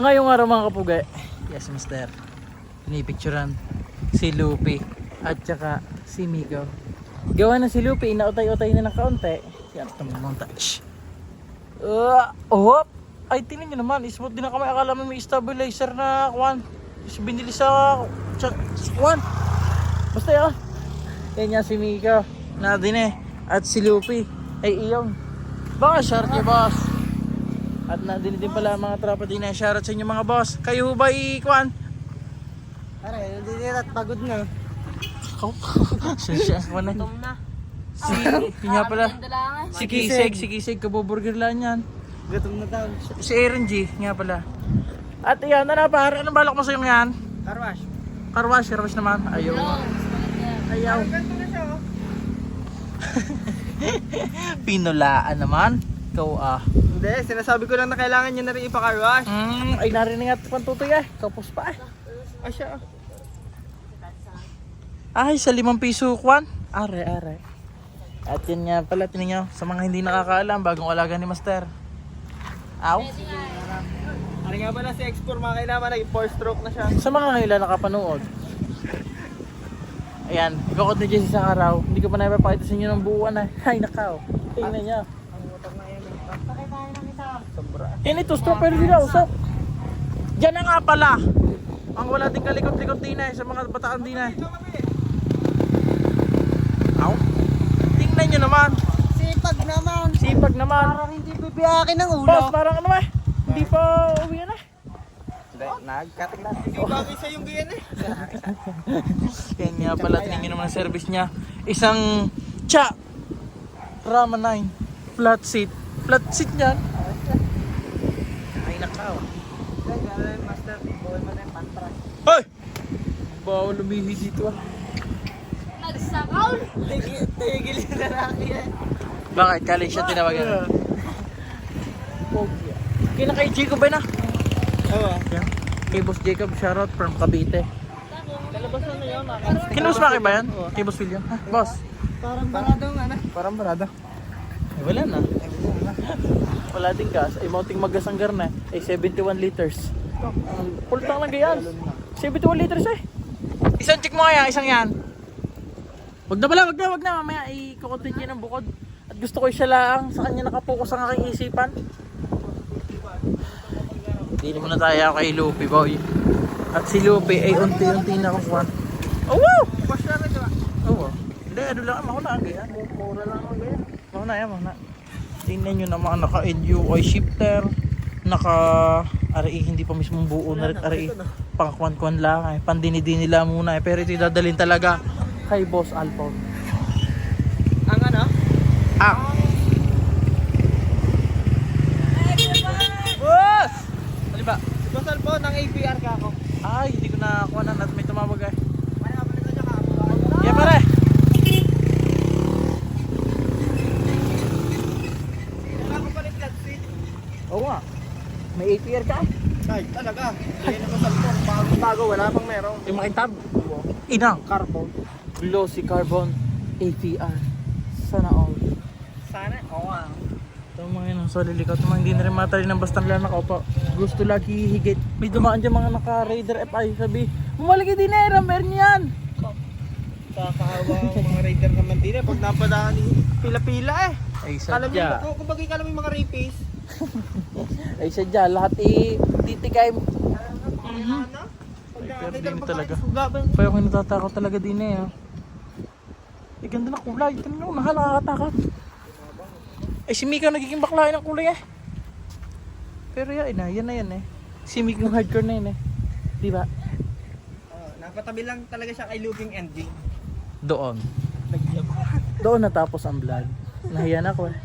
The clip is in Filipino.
Ngayong araw mga kapugay, yes mister, pinipicturan si Lupi at saka si Miko. Gawa na si Lupi, inautay-utay na ng kaunti. Yan, tumulong touch. Uh, oh, ay tingnan nyo naman, smooth din na kami. Akala mo may stabilizer na kwan. Binili sa, kwan. Basta yun. Yan nga si Miko, na din eh. At si Lupi, ay iyong. Baka short niya boss. At nandun din pala mga tropa din na shoutout sa inyo mga boss. Kayo ba i-kwan? Aray, hindi nila at pagod na. Ako? Sasya ko na. Si, yun nga pala. Si Kisig, si Kisig, kaboburger lang yan. Gutom na daw. Si Aaron G, nga pala. At yan, na pare, anong balak mo sa yung yan? Karwash. Carwash, carwash naman. Ayaw. Ayaw. Na siya oh. Pinulaan naman. Ikaw ah. Hindi, sinasabi ko lang na kailangan niya na rin ipakarwash. Mm, ay narinig at pantutoy eh. Kapos pa eh. Ay siya. Ay, sa limang piso kwan. Are, are. At yun nga pala, tinan nyo, sa mga hindi nakakaalam, bagong alaga ni Master. Aw. Ano nga pala si X4 mga kailangan nag 4 stroke na siya. Sa mga ngayon nakapanood. Ayan, ikakot ni Jesse sa araw. Hindi ko pa napapakita sa inyo ng buuan eh. Ay, nakaw. Tingnan nyo. Ang utang na yan. Pakita ng isa. Sobra. Yan ito, strawberry nila, usap. Diyan na nga pala. Ang wala din kalikot-likot din eh, sa mga bataan din eh. Aw. Tingnan nyo naman. Sipag naman. Sipag naman. Parang hindi bibiyakin ng ulo. Boss, parang ano eh. Hindi pa uwi na eh. Hindi, bagay sa yung giyan eh. Yan nga pala, tingnan nyo naman ang service niya. Isang cha Rama 9 flat seat. Flat seat niyan. Ay nakaw. Master, bawal mo na yung pantras. Hoy! Bawal lumihi dito ah. Tigil, tigil yung lalaki eh. Bakit? Kali siya tinawagan. Pogi. Kina kay Jacob ba na? Oo. Yan. Kay Boss Jacob, shoutout from Cavite. Kalabas na yun. Kinumus ba kayo ba yan? Kay Boss William? Ha? Boss? Parang baradong ano. Parang barada. Eh, wala na. Wala din gas. Ay, mounting magasanggar na. Ay, 71 liters. Ang Pultang lang ganyan. 71 liters eh. Isang check mo kaya, isang yan. Wag na pala, wag na, wag na. Mamaya i-content niya ng bukod. At gusto ko siya lang sa kanya nakapokus ang aking isipan. Hindi naman na tayo kay Lupi, boy. At si Lupi ay unti-unti na kukuha. Oh, wow! Wash na rin diba? Oo. Hindi, ano lang, mahuna ang ganyan. Mura lang ang ganyan. Mahuna yan, mahuna. Tingnan nyo naman, naka-NUI shifter. Naka RE, hindi pa mismo buo na rin RE. Pangkwan-kwan lang eh. Pandini-dini lang muna eh. Pero ito dadalhin talaga kay Boss Alpon. Ang ano? Ah! Boss! Ano ba? Si Basal po, ng APR ka ako. Ay, hindi ko nakakuha na at may tumawag eh. Ano ka pala sa ako? Yeah, pare! Wala ko pa rin flat seat. Oo nga. May APR ka? Ay, talaga. Na Basal po. Bago bago, wala pang meron. Yung makitab. Inang. Carbon. Glossy Carbon APR. Sana all. Sana? Oo nga. Ito mga yun, so lilikot naman, hindi na rin matali ng bastang lang nakaupo. Gusto lagi higit. May dumaan dyan mga naka-Raider FI, sabi, Mumalagi din na, meron yan. Kakahawa ang mga rider naman din eh. Pag napadaan ni pila-pila eh. Ay Alam sadya, kung bagay ka naman yung mga rapies. Ay sadya, lahat i-titikay mo. Ano? Pag Ay, din pa talaga. Kaya ako natatakot talaga din eh. ah. Ay ganda na kulay, ito na nahal nakakatakot. Ay si Mika nagiging baklain ng kulay eh. Pero yan na, yan na yan eh. Si Mika yung hardcore na yun eh. Di ba? Oh, napatabi lang talaga siya kay looping ending. Doon. Doon natapos ang vlog. Nahiyan ako eh.